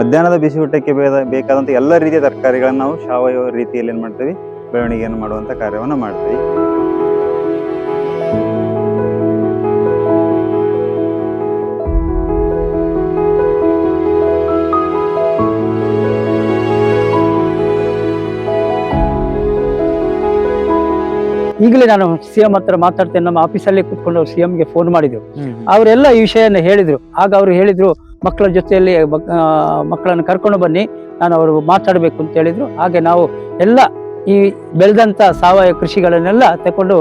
ಮಧ್ಯಾಹ್ನದ ಬಿಸಿ ಊಟಕ್ಕೆ ಬೇಕಾದಂಥ ಎಲ್ಲ ರೀತಿಯ ತರಕಾರಿಗಳನ್ನು ನಾವು ಸಾವಯವ ರೀತಿಯಲ್ಲಿ ಏನು ಮಾಡ್ತೀವಿ? ಬೆಳವಣಿಗೆಯನ್ನು ಮಾಡುವಂಥ ಕಾರ್ಯವನ್ನು ಮಾಡ್ತೀವಿ. ಈಗಲೇ ನಾನು ಸಿ ಎಂ ಹತ್ರ ಮಾತಾಡ್ತೇನೆ ನಮ್ಮ ಆಫೀಸಲ್ಲೇ ಕೂತ್ಕೊಂಡು ಸಿಎಂಗೆ ಸಿ ಎಂಗೆ ಫೋನ್ ಮಾಡಿದ್ರು. ಅವರೆಲ್ಲ ಈ ವಿಷಯನ ಹೇಳಿದ್ರು. ಆಗ ಅವರು ಹೇಳಿದ್ರು ಮಕ್ಕಳ ಜೊತೆಯಲ್ಲಿ ಮಕ್ಕಳನ್ನು ಕರ್ಕೊಂಡು ಬನ್ನಿ ನಾನು ಅವರು ಮಾತಾಡಬೇಕು ಅಂತ ಹೇಳಿದ್ರು. ಹಾಗೆ ನಾವು ಎಲ್ಲ ಈ ಬೆಳೆದಂತ ಸಾವಯವ ಕೃಷಿಗಳನ್ನೆಲ್ಲ ತಕೊಂಡು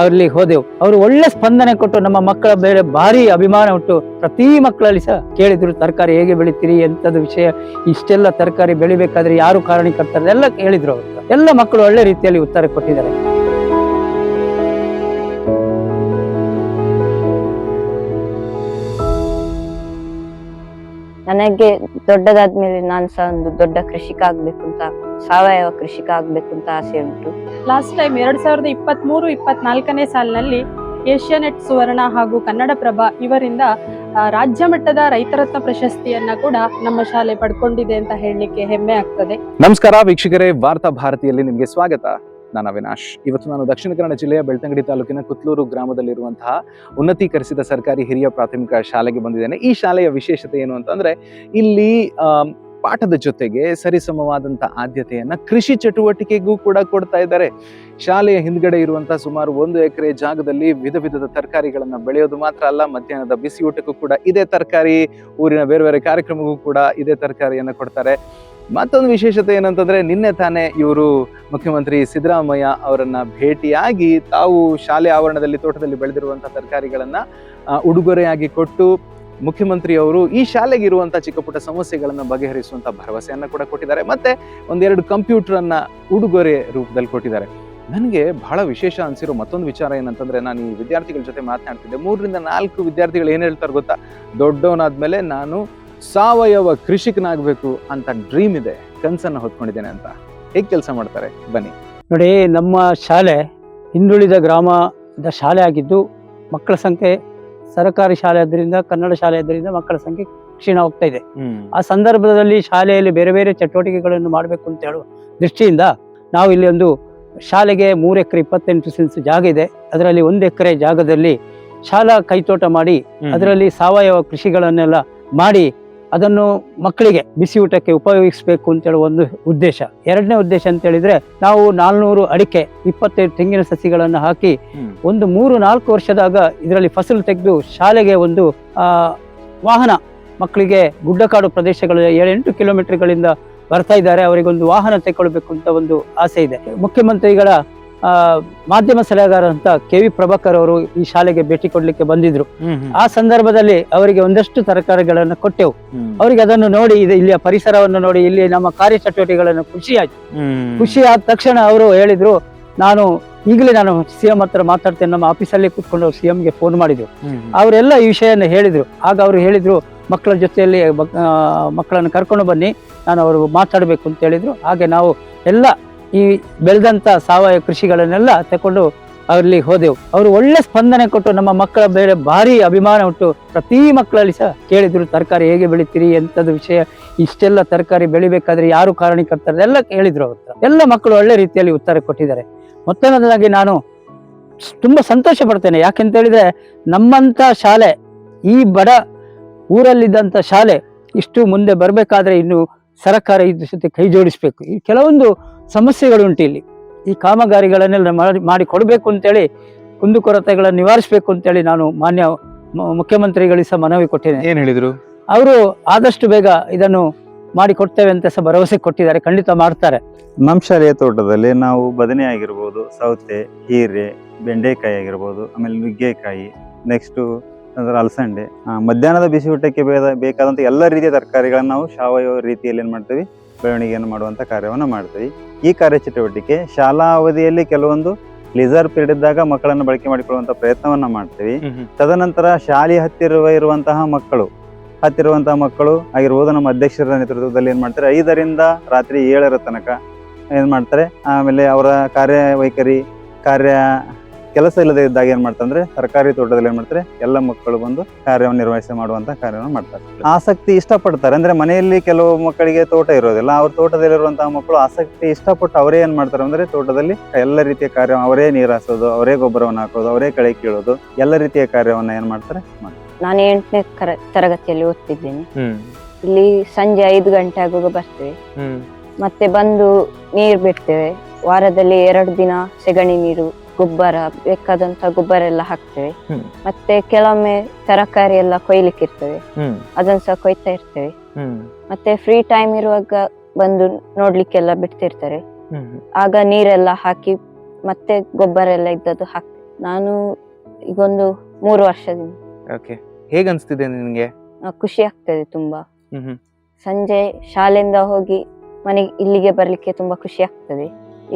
ಅವರಲ್ಲಿ ಹೋದೆವು. ಅವರು ಒಳ್ಳೆ ಸ್ಪಂದನೆ ಕೊಟ್ಟು ನಮ್ಮ ಮಕ್ಕಳ ಮೇಲೆ ಭಾರಿ ಅಭಿಮಾನ ಉಂಟು ಪ್ರತಿ ಮಕ್ಕಳಲ್ಲಿ ಸಹ ಕೇಳಿದ್ರು ತರಕಾರಿ ಹೇಗೆ ಬೆಳಿತೀರಿ ಎಂಥದ್ದು ವಿಷಯ ಇಷ್ಟೆಲ್ಲ ತರಕಾರಿ ಬೆಳಿಬೇಕಾದ್ರೆ ಯಾರು ಕಾರಣೀಕರ್ತಾರೆ? ಎಲ್ಲ ಕೇಳಿದ್ರು ಅವರು. ಎಲ್ಲ ಮಕ್ಕಳು ಒಳ್ಳೆ ರೀತಿಯಲ್ಲಿ ಉತ್ತರ ಕೊಟ್ಟಿದ್ದಾರೆ. ನನಗೆ ದೊಡ್ಡದಾದ್ಮೇಲೆ ನಾನು ಸಹ ಒಂದು ದೊಡ್ಡ ಕೃಷಿಕ ಆಗ್ಬೇಕು ಅಂತ ಸಾವಯವ ಕೃಷಿಕ ಆಗ್ಬೇಕು ಅಂತ ಆಸೆ ಉಂಟು. ಲಾಸ್ಟ್ ಟೈಮ್ ಎರಡ್ ಸಾವಿರದ ಇಪ್ಪತ್ತ್ ಮೂರು ಇಪ್ಪತ್ನಾಲ್ಕನೇ ಸಾಲಿನಲ್ಲಿ ಏಷ್ಯಾನೆಟ್ ಸುವರ್ಣ ಹಾಗೂ ಕನ್ನಡಪ್ರಭ ಇವರಿಂದ ಆ, ರಾಜ್ಯ ಮಟ್ಟದ ರೈತರತ್ನ ಪ್ರಶಸ್ತಿಯನ್ನ ಕೂಡ ನಮ್ಮ ಶಾಲೆ ಪಡ್ಕೊಂಡಿದೆ ಅಂತ ಹೇಳಲಿಕ್ಕೆ ಹೆಮ್ಮೆ ಆಗ್ತದೆ. ನಮಸ್ಕಾರ ವೀಕ್ಷಕರೇ ವಾರ್ತಾ ಭಾರತಿಯಲ್ಲಿ ನಿಮಗೆ ಸ್ವಾಗತ. ನಾನು ಅವಿನಾಶ್. ಇವತ್ತು ನಾನು ದಕ್ಷಿಣ ಕನ್ನಡ ಜಿಲ್ಲೆಯ ಬೆಳ್ತಂಗಡಿ ತಾಲೂಕಿನ ಕುತ್ಲೂರು ಗ್ರಾಮದಲ್ಲಿರುವಂತಹ ಉನ್ನತೀಕರಿಸಿದ ಸರ್ಕಾರಿ ಹಿರಿಯ ಪ್ರಾಥಮಿಕ ಶಾಲೆಗೆ ಬಂದಿದ್ದೇನೆ. ಈ ಶಾಲೆಯ ವಿಶೇಷತೆ ಏನು ಅಂತಂದ್ರೆ, ಇಲ್ಲಿ ಪಾಠದ ಜೊತೆಗೆ ಸರಿಸಮವಾದಂತ ಆದ್ಯತೆಯನ್ನ ಕೃಷಿ ಚಟುವಟಿಕೆಗೂ ಕೂಡ ಕೊಡ್ತಾ ಇದ್ದಾರೆ. ಶಾಲೆಯ ಹಿಂದ್ಗಡೆ ಇರುವಂತಹ ಸುಮಾರು ಒಂದು ಎಕರೆ ಜಾಗದಲ್ಲಿ ವಿಧ ವಿಧದ ತರಕಾರಿಗಳನ್ನ ಬೆಳೆಯೋದು ಮಾತ್ರ ಅಲ್ಲ, ಮಧ್ಯಾಹ್ನದ ಬಿಸಿ ಊಟಕ್ಕೂ ಕೂಡ ಇದೇ ತರಕಾರಿ, ಊರಿನ ಬೇರೆ ಬೇರೆ ಕಾರ್ಯಕ್ರಮಕ್ಕೂ ಕೂಡ ಇದೇ ತರಕಾರಿಯನ್ನ ಕೊಡ್ತಾರೆ. ಮತ್ತೊಂದು ವಿಶೇಷತೆ ಏನಂತಂದ್ರೆ, ನಿನ್ನೆ ತಾನೇ ಇವರು ಮುಖ್ಯಮಂತ್ರಿ ಸಿದ್ದರಾಮಯ್ಯ ಅವರನ್ನು ಭೇಟಿಯಾಗಿ ತಾವು ಶಾಲೆ ಆವರಣದಲ್ಲಿ, ತೋಟದಲ್ಲಿ ಬೆಳೆದಿರುವಂಥ ತರಕಾರಿಗಳನ್ನು ಉಡುಗೊರೆಯಾಗಿ ಕೊಟ್ಟು ಮುಖ್ಯಮಂತ್ರಿಯವರು ಈ ಶಾಲೆಗೆ ಇರುವಂಥ ಚಿಕ್ಕ ಪುಟ್ಟ ಸಮಸ್ಯೆಗಳನ್ನು ಬಗೆಹರಿಸುವಂತ ಭರವಸೆಯನ್ನ ಕೂಡ ಕೊಟ್ಟಿದ್ದಾರೆ. ಮತ್ತು ಒಂದೆರಡು ಕಂಪ್ಯೂಟರ್ ಅನ್ನ ಉಡುಗೊರೆ ರೂಪದಲ್ಲಿ ಕೊಟ್ಟಿದ್ದಾರೆ. ನನಗೆ ಬಹಳ ವಿಶೇಷ ಅನಿಸಿರೋ ಮತ್ತೊಂದು ವಿಚಾರ ಏನಂತಂದರೆ, ನಾನು ಈ ವಿದ್ಯಾರ್ಥಿಗಳ ಜೊತೆ ಮಾತನಾಡ್ತಿದ್ದೆ. ಮೂರರಿಂದ ನಾಲ್ಕು ವಿದ್ಯಾರ್ಥಿಗಳು ಏನು ಹೇಳ್ತಾರೆ ಗೊತ್ತಾ? ದೊಡ್ಡವನಾದ್ಮೇಲೆ ನಾನು ಸಾವಯವ ಕೃಷಿಕನಾಗಬೇಕು ಅಂತ ಡ್ರೀಮ್ ಇದೆ, ಕನಸನ್ನು ಹೊತ್ಕೊಂಡಿದ್ದೇನೆ ಅಂತ. ಹೇಗೆ ಕೆಲಸ ಮಾಡ್ತಾರೆ? ಬನ್ನಿ. ನೋಡಿ ನಮ್ಮ ಶಾಲೆ ಹಿಂದುಳಿದ ಗ್ರಾಮದ ಶಾಲೆ ಆಗಿದ್ದು ಮಕ್ಕಳ ಸಂಖ್ಯೆ ಸರ್ಕಾರಿ ಶಾಲೆ ಆದ್ದರಿಂದ ಕನ್ನಡ ಶಾಲೆ ಆದ್ದರಿಂದ ಮಕ್ಕಳ ಸಂಖ್ಯೆ ಕ್ಷೀಣ ಹೋಗ್ತಾ ಇದೆ. ಆ ಸಂದರ್ಭದಲ್ಲಿ ಶಾಲೆಯಲ್ಲಿ ಬೇರೆ ಬೇರೆ ಚಟುವಟಿಕೆಗಳನ್ನು ಮಾಡಬೇಕು ಅಂತ ಹೇಳುವ ದೃಷ್ಟಿಯಿಂದ ನಾವು ಇಲ್ಲಿ ಒಂದು ಶಾಲೆಗೆ ಮೂರು ಎಕರೆ ಇಪ್ಪತ್ತೆಂಟು ಸೆನ್ಸ್ ಜಾಗ ಇದೆ. ಅದರಲ್ಲಿ ಒಂದು ಎಕರೆ ಜಾಗದಲ್ಲಿ ಶಾಲಾ ಕೈತೋಟ ಮಾಡಿ ಅದರಲ್ಲಿ ಸಾವಯವ ಕೃಷಿಗಳನ್ನೆಲ್ಲ ಮಾಡಿ ಅದನ್ನು ಮಕ್ಕಳಿಗೆ ಬಿಸಿ ಊಟಕ್ಕೆ ಉಪಯೋಗಿಸಬೇಕು ಅಂತ ಹೇಳುವ ಒಂದು ಉದ್ದೇಶ. ಎರಡನೇ ಉದ್ದೇಶ ಅಂತ ಹೇಳಿದ್ರೆ ನಾವು ನಾಲ್ನೂರು ಅಡಿಕೆ ಇಪ್ಪತ್ತೈದು ತೆಂಗಿನ ಸಸಿಗಳನ್ನು ಹಾಕಿ ಒಂದು ಮೂರು ನಾಲ್ಕು ವರ್ಷದಾಗ ಇದರಲ್ಲಿ ಫಸಲು ತೆಗೆದು ಶಾಲೆಗೆ ಒಂದು ಆ, ವಾಹನ ಮಕ್ಕಳಿಗೆ ಗುಡ್ಡಕಾಡು ಪ್ರದೇಶಗಳು ಏಳೆಂಟು ಕಿಲೋಮೀಟರ್ಗಳಿಂದ ಬರ್ತಾ ಇದ್ದಾರೆ. ಅವರಿಗೊಂದು ವಾಹನ ತೆಗೊಳ್ಬೇಕು ಅಂತ ಒಂದು ಆಸೆ ಇದೆ. ಮುಖ್ಯಮಂತ್ರಿಗಳ ಮಾಧ್ಯಮ ಸಲಹೆಗಾರ ಅಂತ ಕೆ ವಿ ಪ್ರಭಾಕರ್ ಅವರು ಈ ಶಾಲೆಗೆ ಭೇಟಿ ಕೊಡ್ಲಿಕ್ಕೆ ಬಂದಿದ್ರು. ಆ ಸಂದರ್ಭದಲ್ಲಿ ಅವರಿಗೆ ಒಂದಷ್ಟು ತರಕಾರಿಗಳನ್ನು ಕೊಟ್ಟೆವು. ಅವರಿಗೆ ಅದನ್ನು ನೋಡಿ ಇಲ್ಲಿಯ ಪರಿಸರವನ್ನು ನೋಡಿ ಇಲ್ಲಿ ನಮ್ಮ ಕಾರ್ಯಚಟುವಟಿಕೆಗಳನ್ನು ಖುಷಿ ಆಯ್ತು. ಖುಷಿ ಆದ ತಕ್ಷಣ ಅವರು ಹೇಳಿದ್ರು ನಾನು ಈಗಲೇ ನಾನು ಸಿ ಎಂ ಹತ್ರ ಮಾತಾಡ್ತೇನೆ ನಮ್ಮ ಆಫೀಸಲ್ಲೇ ಕೂತ್ಕೊಂಡು ಸಿ ಎಂಗೆ ಫೋನ್ ಮಾಡಿದ್ರು. ಅವರೆಲ್ಲ ಈ ವಿಷಯನ ಹೇಳಿದ್ರು. ಆಗ ಅವರು ಹೇಳಿದ್ರು ಮಕ್ಕಳ ಜೊತೆಯಲ್ಲಿ ಮಕ್ಕಳನ್ನು ಕರ್ಕೊಂಡು ಬನ್ನಿ ನಾನು ಅವರು ಮಾತಾಡಬೇಕು ಅಂತ ಹೇಳಿದ್ರು. ಹಾಗೆ ನಾವು ಎಲ್ಲ ಈ ಬೆಳೆದಂತ ಸಾವಯವ ಕೃಷಿಗಳನ್ನೆಲ್ಲ ತಕೊಂಡು ಅಲ್ಲಿ ಹೋದೆವು. ಅವರು ಒಳ್ಳೆ ಸ್ಪಂದನೆ ಕೊಟ್ಟು ನಮ್ಮ ಮಕ್ಕಳ ಮೇಲೆ ಭಾರಿ ಅಭಿಮಾನ ಉಂಟು ಪ್ರತಿ ಮಕ್ಕಳಲ್ಲಿ ಸಹ ಕೇಳಿದ್ರು, ತರಕಾರಿ ಹೇಗೆ ಬೆಳಿತೀರಿ? ಎಂಥದ್ದು ವಿಷಯ? ಇಷ್ಟೆಲ್ಲ ತರಕಾರಿ ಬೆಳಿಬೇಕಾದ್ರೆ ಯಾರು ಕಾರಣೀಕರ್ತಾರೆ? ಎಲ್ಲ ಕೇಳಿದ್ರು ಅವ್ರ ಎಲ್ಲ ಮಕ್ಕಳು ಒಳ್ಳೆ ರೀತಿಯಲ್ಲಿ ಉತ್ತರ ಕೊಟ್ಟಿದ್ದಾರೆ. ಮೊತ್ತಮೊದಲಾಗಿ ನಾನು ತುಂಬ ಸಂತೋಷ ಪಡ್ತೇನೆ. ಯಾಕೆಂತ ಹೇಳಿದ್ರೆ ನಮ್ಮಂಥ ಶಾಲೆ, ಈ ಬಡ ಊರಲ್ಲಿದ್ದಂಥ ಶಾಲೆ ಇಷ್ಟು ಮುಂದೆ ಬರಬೇಕಾದ್ರೆ ಇನ್ನು ಸರ್ಕಾರ ಇದ್ರ ಜೊತೆ ಕೈ ಜೋಡಿಸ್ಬೇಕು. ಈ ಕೆಲವೊಂದು ಸಮಸ್ಯೆಗಳುಂಟು ಇಲ್ಲಿ ಈ ಕಾಮಗಾರಿಗಳನ್ನೆಲ್ಲ ಮಾಡಿ ಮಾಡಿ ಕೊಡಬೇಕು ಅಂತೇಳಿ ಕುಂದುಕೊರತೆಗಳನ್ನು ನಿವಾರಿಸಬೇಕು ಅಂತೇಳಿ ನಾನು ಮಾನ್ಯ ಮುಖ್ಯಮಂತ್ರಿಗಳಿಗೆ ಸಹ ಮನವಿ ಕೊಟ್ಟಿದ್ದೇನೆ. ಏನು ಹೇಳಿದರು? ಅವರು ಆದಷ್ಟು ಬೇಗ ಇದನ್ನು ಮಾಡಿ ಕೊಡ್ತೇವೆ ಅಂತ ಸಹ ಭರವಸೆ ಕೊಟ್ಟಿದ್ದಾರೆ ಖಂಡಿತ ಮಾಡ್ತಾರೆ. ಮಾಂಸಾಲೆಯ ತೋಟದಲ್ಲಿ ನಾವು ಬದನೆ ಆಗಿರ್ಬೋದು ಸೌತೆ ಹೀರೆ ಬೆಂಡೆಕಾಯಿ ಆಗಿರ್ಬೋದು ಆಮೇಲೆ ನುಗ್ಗೆಕಾಯಿ ನೆಕ್ಸ್ಟು ಅಂದ್ರೆ ಅಲಸಂಡೆ ಮಧ್ಯಾಹ್ನದ ಬಿಸಿ ಊಟಕ್ಕೆ ಬೇದ ಬೇಕಾದಂಥ ಎಲ್ಲ ರೀತಿಯ ತರಕಾರಿಗಳನ್ನು ನಾವು ಸಾವಯವ ರೀತಿಯಲ್ಲಿ ಏನು ಮಾಡ್ತೀವಿ ಬೆಳವಣಿಗೆಯನ್ನು ಮಾಡುವಂಥ ಕಾರ್ಯವನ್ನು ಮಾಡ್ತೀವಿ. ಈ ಕಾರ್ಯಚಟುವಟಿಕೆ ಶಾಲಾ ಅವಧಿಯಲ್ಲಿ ಕೆಲವೊಂದು ಲಿಸರ್ ಪೀರಿಯಡ್ ಇದ್ದಾಗ ಮಕ್ಕಳನ್ನು ಬಳಕೆ ಮಾಡಿಕೊಳ್ಳುವಂಥ ಪ್ರಯತ್ನವನ್ನು ಮಾಡ್ತೀವಿ. ತದನಂತರ ಶಾಲೆ ಹತ್ತಿರುವ ಇರುವಂತಹ ಮಕ್ಕಳು ಹತ್ತಿರುವಂತಹ ಮಕ್ಕಳು ಆಗಿರ್ಬೋದು ನಮ್ಮ ಅಧ್ಯಕ್ಷರ ನೇತೃತ್ವದಲ್ಲಿ ಏನು ಮಾಡ್ತಾರೆ ಐದರಿಂದ ರಾತ್ರಿ ಏಳರ ತನಕ ಏನು ಮಾಡ್ತಾರೆ ಆಮೇಲೆ ಅವರ ಕಾರ್ಯವೈಖರಿ ಕಾರ್ಯ ಕೆಲಸ ಇಲ್ಲದೆ ಇದ್ದಾಗ ಏನ್ ಮಾಡ್ತಾರೆ ಅಂದ್ರೆ ಸರ್ಕಾರಿ ತೋಟದಲ್ಲಿ ಏನ್ ಮಾಡ್ತಾರೆ ಎಲ್ಲ ಮಕ್ಕಳು ಬಂದು ಕಾರ್ಯವನ್ನು ನಿರ್ವಹಿಸಿ ಮಾಡುವಂತ ಕಾರ್ಯವನ್ನು ಮಾಡ್ತಾರೆ. ಆಸಕ್ತಿ ಇಷ್ಟಪಡ್ತಾರೆ. ಅಂದ್ರೆ ಮನೆಯಲ್ಲಿ ಕೆಲವು ಮಕ್ಕಳಿಗೆ ತೋಟ ಇರೋದಿಲ್ಲ. ಅವ್ರ ತೋಟದಲ್ಲಿರುವಂತಹ ಮಕ್ಕಳು ಆಸಕ್ತಿ ಇಷ್ಟಪಟ್ಟು ಅವರೇ ಏನ್ ಮಾಡ್ತಾರೆ ಅಂದ್ರೆ ತೋಟದಲ್ಲಿ ಎಲ್ಲ ರೀತಿಯ ಕಾರ್ಯ ಅವರೇ ನೀರು ಹಾಸೋದು ಅವರೇ ಗೊಬ್ಬರವನ್ನು ಹಾಕೋದು ಅವರೇ ಕಳೆ ಕೀಳೋದು ಎಲ್ಲ ರೀತಿಯ ಕಾರ್ಯವನ್ನ ಏನ್ ಮಾಡ್ತಾರೆ ಮಾಡ್ತಾರೆ. ನಾನು ಎಂಟನೇ ತರಗತಿಯಲ್ಲಿ ಓದ್ತಿದ್ದೇನೆ. ಇಲ್ಲಿ ಸಂಜೆ ಐದು ಗಂಟೆ ಆಗುವಾಗ ಬರ್ತೇವೆ. ಮತ್ತೆ ಬಂದು ನೀರು ಬಿಡ್ತೇವೆ. ವಾರದಲ್ಲಿ ಎರಡು ದಿನ ಸೆಗಣಿ ನೀರು ಗೊಬ್ಬರ ಬೇಕಾದಂತ ಗೊಬ್ಬರ ಎಲ್ಲ ಹಾಕ್ತೇವೆ. ಮತ್ತೆ ಕೆಲವೊಮ್ಮೆ ತರಕಾರಿ ಎಲ್ಲ ಕೊಯ್ಲಿಕ್ಕೆ ಇರ್ತೇವೆ ಅದನ್ನ ಸಹ ಕೊಯ್ತಾ ಇರ್ತೇವೆ. ಮತ್ತೆ ಫ್ರೀ ಟೈಮ್ ಇರುವಾಗ ಬಂದು ನೋಡ್ಲಿಕ್ಕೆಲ್ಲ ಬಿಡ್ತಿರ್ತಾರೆ. ಆಗ ನೀರೆಲ್ಲ ಹಾಕಿ ಮತ್ತೆ ಗೊಬ್ಬರ ಎಲ್ಲ ಇದ್ದದ್ದು ಹಾಕ್ತೇವೆ. ನಾನು ಈಗೊಂದು ಮೂರು ವರ್ಷದಿಂದ. ಓಕೆ ಹೇಗ್ ಅನ್ಸ್ತಿದೆ ನಿನ್ಗೆ? ಆ, ಖುಷಿ ಆಗ್ತದೆ ತುಂಬಾ. ಸಂಜೆ ಶಾಲೆಯಿಂದ ಹೋಗಿ ಮನೆಗೆ ಇಲ್ಲಿಗೆ ಬರ್ಲಿಕ್ಕೆ ತುಂಬಾ ಖುಷಿ ಆಗ್ತದೆ.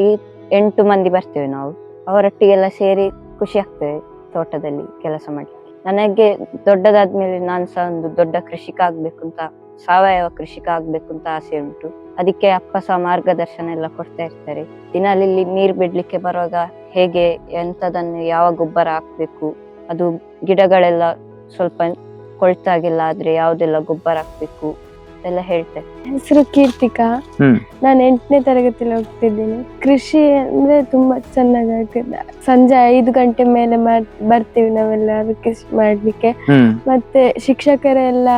ಈ ಎಂಟು ಮಂದಿ ಬರ್ತೇವೆ ನಾವು. ಅವರೊಟ್ಟಿಗೆಲ್ಲ ಸೇರಿ ಖುಷಿ ಆಗ್ತದೆ ತೋಟದಲ್ಲಿ ಕೆಲಸ ಮಾಡಿ. ನನಗೆ ದೊಡ್ಡದಾದ್ಮೇಲೆ ನಾನು ಸಹ ಒಂದು ದೊಡ್ಡ ಕೃಷಿಕ ಆಗ್ಬೇಕು ಅಂತ, ಸಾವಯವ ಕೃಷಿಕ ಆಗ್ಬೇಕು ಅಂತ ಆಸೆ ಉಂಟು. ಅದಕ್ಕೆ ಅಪ್ಪ ಸಹ ಮಾರ್ಗದರ್ಶನ ಎಲ್ಲ ಕೊಡ್ತಾ ಇರ್ತಾರೆ. ದಿನಾಲಿಲ್ಲಿ ನೀರು ಬಿಡ್ಲಿಕ್ಕೆ ಬರುವಾಗ ಹೇಗೆ ಎಂಥದನ್ನು ಯಾವ ಗೊಬ್ಬರ ಹಾಕ್ಬೇಕು, ಅದು ಗಿಡಗಳೆಲ್ಲ ಸ್ವಲ್ಪ ಕೊಳ್ತಾಗಿಲ್ಲ ಆದ್ರೆ ಯಾವುದೆಲ್ಲ ಗೊಬ್ಬರ ಹಾಕ್ಬೇಕು ಎಲ್ಲ ಹೇಳ್ತಾರೆ ಹೆಸರು ಕೀರ್ತಿಕಾ. ನಾನು ಎಂಟನೇ ತರಗತಿಯಲ್ಲಿ ಹೋಗ್ತಿದ್ದೀನಿ. ಕೃಷಿ ಅಂದ್ರೆ ತುಂಬಾ ಚೆನ್ನಾಗಾಗ್ತದೆ. ಸಂಜೆ ಐದು ಗಂಟೆ ಮೇಲೆ ಬರ್ತೀವಿ ನಾವೆಲ್ಲ ಅದಕ್ಕೆ ಮಾಡ್ಲಿಕ್ಕೆ. ಮತ್ತೆ ಶಿಕ್ಷಕರೆಲ್ಲ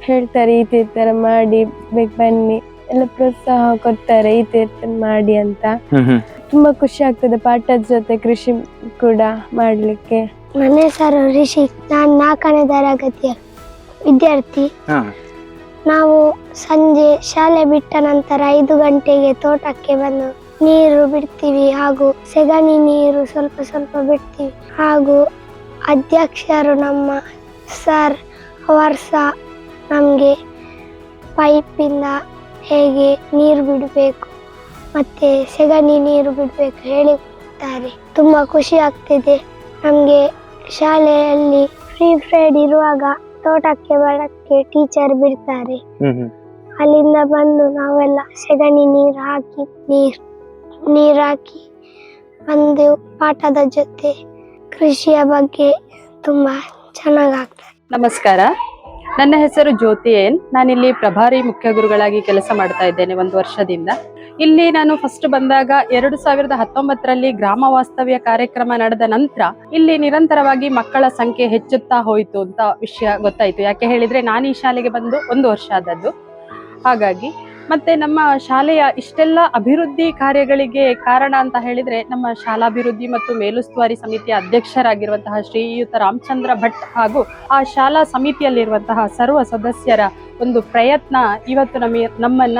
ಹೇಳ್ತಾರೆ ಈ ತೀರ್ಥರ ಮಾಡಿ ಬೇಗ ಬನ್ನಿ. ಎಲ್ಲ ಪ್ರೋತ್ಸಾಹ ಕೊಡ್ತಾರೆ ಈ ತೀರ್ಥ ಮಾಡಿ ಅಂತ. ತುಂಬಾ ಖುಷಿ ಆಗ್ತದೆ ಪಾಠದ ಜೊತೆ ಕೃಷಿ ಕೂಡ ಮಾಡ್ಲಿಕ್ಕೆ. ನನ್ನ ಹೆಸರು ರಿಷಿ ನಾನು ನಾಲ್ಕನೇ ತರಗತಿಯ ವಿದ್ಯಾರ್ಥಿ. ಹಾ. ನಾವು ಸಂಜೆ ಶಾಲೆ ಬಿಟ್ಟ ನಂತರ ಐದು ಗಂಟೆಗೆ ತೋಟಕ್ಕೆ ಬಂದು ನೀರು ಬಿಡ್ತೀವಿ ಹಾಗೂ ಸೆಗಣಿ ನೀರು ಸ್ವಲ್ಪ ಸ್ವಲ್ಪ ಬಿಡ್ತೀವಿ. ಹಾಗೂ ಅಧ್ಯಕ್ಷರು ನಮ್ಮ ಸರ್ ಅವರು ಸಹ ನಮಗೆ ಪೈಪಿಂದ ಹೇಗೆ ನೀರು ಬಿಡಬೇಕು ಮತ್ತೆ ಸೆಗಣಿ ನೀರು ಬಿಡಬೇಕು ಹೇಳಿಕೊಡ್ತಾರೆ ತುಂಬ ಖುಷಿ ಆಗ್ತಿದೆ. ನಮಗೆ ಶಾಲೆಯಲ್ಲಿ ಫ್ರೀ ಫ್ರೈಡ್ ಇರುವಾಗ ತೋಟಕ್ಕೆ ಬರಕ್ಕೆ ಟೀಚರ್ ಬಿಡ್ತಾರೆ. ಅಲ್ಲಿಂದ ಬಂದು ನಾವೆಲ್ಲ ಸೆಗಣಿ ನೀರ್ ಹಾಕಿ ನೀರ್ ನೀರ್ ಹಾಕಿ ಬಂದು ಪಾಠದ ಜೊತೆ ಕೃಷಿಯ ಬಗ್ಗೆ ತುಂಬಾ ಚೆನ್ನಾಗಾಗ್ತದೆ. ನಮಸ್ಕಾರ. ನನ್ನ ಹೆಸರು ಜ್ಯೋತಿ ಏನ್ ನಾನಿಲ್ಲಿ ಪ್ರಭಾರಿ ಮುಖ್ಯ ಗುರುಗಳಾಗಿ ಕೆಲಸ ಮಾಡ್ತಾ ಇದ್ದೇನೆ ಒಂದು ವರ್ಷದಿಂದ. ಇಲ್ಲಿ ನಾನು ಫಸ್ಟ್ ಬಂದಾಗ ಎರಡು ಸಾವಿರದ ಹತ್ತೊಂಬತ್ತರಲ್ಲಿ ಗ್ರಾಮ ವಾಸ್ತವ್ಯ ಕಾರ್ಯಕ್ರಮ ನಡೆದ ನಂತರ ಇಲ್ಲಿ ನಿರಂತರವಾಗಿ ಮಕ್ಕಳ ಸಂಖ್ಯೆ ಹೆಚ್ಚುತ್ತಾ ಹೋಯಿತು ಅಂತ ವಿಷಯ ಗೊತ್ತಾಯಿತು. ಯಾಕೆ ಹೇಳಿದ್ರೆ ನಾನು ಈ ಶಾಲೆಗೆ ಬಂದು ಒಂದು ವರ್ಷ ಆದದ್ದು. ಹಾಗಾಗಿ ಮತ್ತೆ ನಮ್ಮ ಶಾಲೆಯ ಇಷ್ಟೆಲ್ಲ ಅಭಿವೃದ್ಧಿ ಕಾರ್ಯಗಳಿಗೆ ಕಾರಣ ಅಂತ ಹೇಳಿದ್ರೆ ನಮ್ಮ ಶಾಲಾಭಿವೃದ್ಧಿ ಮತ್ತು ಮೇಲುಸ್ತುವಾರಿ ಸಮಿತಿಯ ಅಧ್ಯಕ್ಷರಾಗಿರುವಂತಹ ಶ್ರೀಯುತ ರಾಮಚಂದ್ರ ಭಟ್ ಹಾಗೂ ಆ ಶಾಲಾ ಸಮಿತಿಯಲ್ಲಿರುವಂತಹ ಸರ್ವ ಸದಸ್ಯರ ಒಂದು ಪ್ರಯತ್ನ ಇವತ್ತು ನಮಗೆ ನಮ್ಮನ್ನ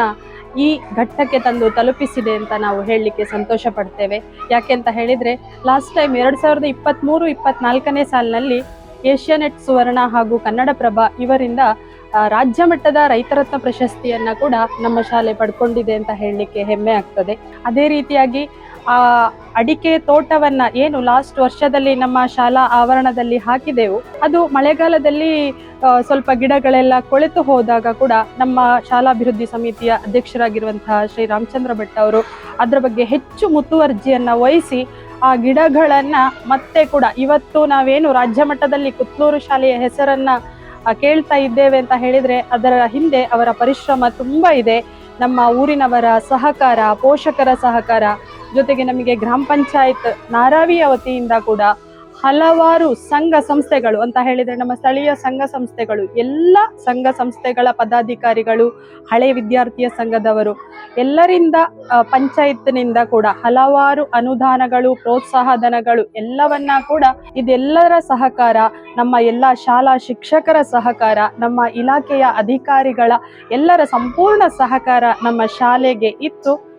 ಈ ಘಟ್ಟಕ್ಕೆ ತಂದು ತಲುಪಿಸಿದೆ ಅಂತ ನಾವು ಹೇಳಲಿಕ್ಕೆ ಸಂತೋಷ ಪಡ್ತೇವೆ. ಯಾಕೆ ಅಂತ ಹೇಳಿದರೆ ಲಾಸ್ಟ್ ಟೈಮ್ ಎರಡು ಸಾವಿರದ ಇಪ್ಪತ್ತ್ಮೂರು ಇಪ್ಪತ್ನಾಲ್ಕನೇ ಸಾಲಿನಲ್ಲಿ ಏಷ್ಯಾನೆಟ್ ಸುವರ್ಣ ಹಾಗೂ ಕನ್ನಡಪ್ರಭ ಇವರಿಂದ ರಾಜ್ಯ ಮಟ್ಟದ ರೈತರತ್ನ ಪ್ರಶಸ್ತಿಯನ್ನು ಕೂಡ ನಮ್ಮ ಶಾಲೆ ಪಡ್ಕೊಂಡಿದೆ ಅಂತ ಹೇಳಲಿಕ್ಕೆ ಹೆಮ್ಮೆ ಆಗ್ತದೆ. ಅದೇ ರೀತಿಯಾಗಿ ಆ ಅಡಿಕೆ ತೋಟವನ್ನ ಏನು ಲಾಸ್ಟ್ ವರ್ಷದಲ್ಲಿ ನಮ್ಮ ಶಾಲಾ ಆವರಣದಲ್ಲಿ ಹಾಕಿದೆವು. ಅದು ಮಳೆಗಾಲದಲ್ಲಿ ಸ್ವಲ್ಪ ಗಿಡಗಳೆಲ್ಲ ಕೊಳೆತು ಹೋದಾಗ ಕೂಡ ನಮ್ಮ ಶಾಲಾಭಿವೃದ್ಧಿ ಸಮಿತಿಯ ಅಧ್ಯಕ್ಷರಾಗಿರುವಂತಹ ಶ್ರೀ ರಾಮಚಂದ್ರ ಭಟ್ ಅವರು ಅದರ ಬಗ್ಗೆ ಹೆಚ್ಚು ಮುತುವರ್ಜಿಯನ್ನ ವಹಿಸಿ ಆ ಗಿಡಗಳನ್ನ ಮತ್ತೆ ಕೂಡ ಇವತ್ತು ನಾವೇನು ರಾಜ್ಯ ಮಟ್ಟದಲ್ಲಿ ಕುತ್ಲೂರು ಶಾಲೆಯ ಹೆಸರನ್ನ ಕೇಳ್ತಾ ಇದ್ದೇವೆ ಅಂತ ಹೇಳಿದ್ರೆ ಅದರ ಹಿಂದೆ ಅವರ ಪರಿಶ್ರಮ ತುಂಬಾ ಇದೆ. ನಮ್ಮ ಊರಿನವರ ಸಹಕಾರ, ಪೋಷಕರ ಸಹಕಾರ ಜೊತೆಗೆ ನಮಗೆ ಗ್ರಾಮ ಪಂಚಾಯತ್ ನಾರಾವಿಯ ವತಿಯಿಂದ ಕೂಡ ಹಲವಾರು ಸಂಘ ಸಂಸ್ಥೆಗಳು ಅಂತ ಹೇಳಿದ್ರೆ ನಮ್ಮ ಸ್ಥಳೀಯ ಸಂಘ ಸಂಸ್ಥೆಗಳು, ಎಲ್ಲ ಸಂಘ ಸಂಸ್ಥೆಗಳ ಪದಾಧಿಕಾರಿಗಳು, ಹಳೆ ವಿದ್ಯಾರ್ಥಿಯ ಸಂಘದವರು, ಎಲ್ಲರಿಂದ ಪಂಚಾಯತ್ನಿಂದ ಕೂಡ ಹಲವಾರು ಅನುದಾನಗಳು, ಪ್ರೋತ್ಸಾಹ ಧನಗಳು ಎಲ್ಲವನ್ನ ಕೂಡ ಇದೆಲ್ಲರ ಸಹಕಾರ, ನಮ್ಮ ಎಲ್ಲ ಶಾಲಾ ಶಿಕ್ಷಕರ ಸಹಕಾರ, ನಮ್ಮ ಇಲಾಖೆಯ ಅಧಿಕಾರಿಗಳ ಎಲ್ಲರ ಸಂಪೂರ್ಣ ಸಹಕಾರ ನಮ್ಮ ಶಾಲೆಗೆ ಇತ್ತು.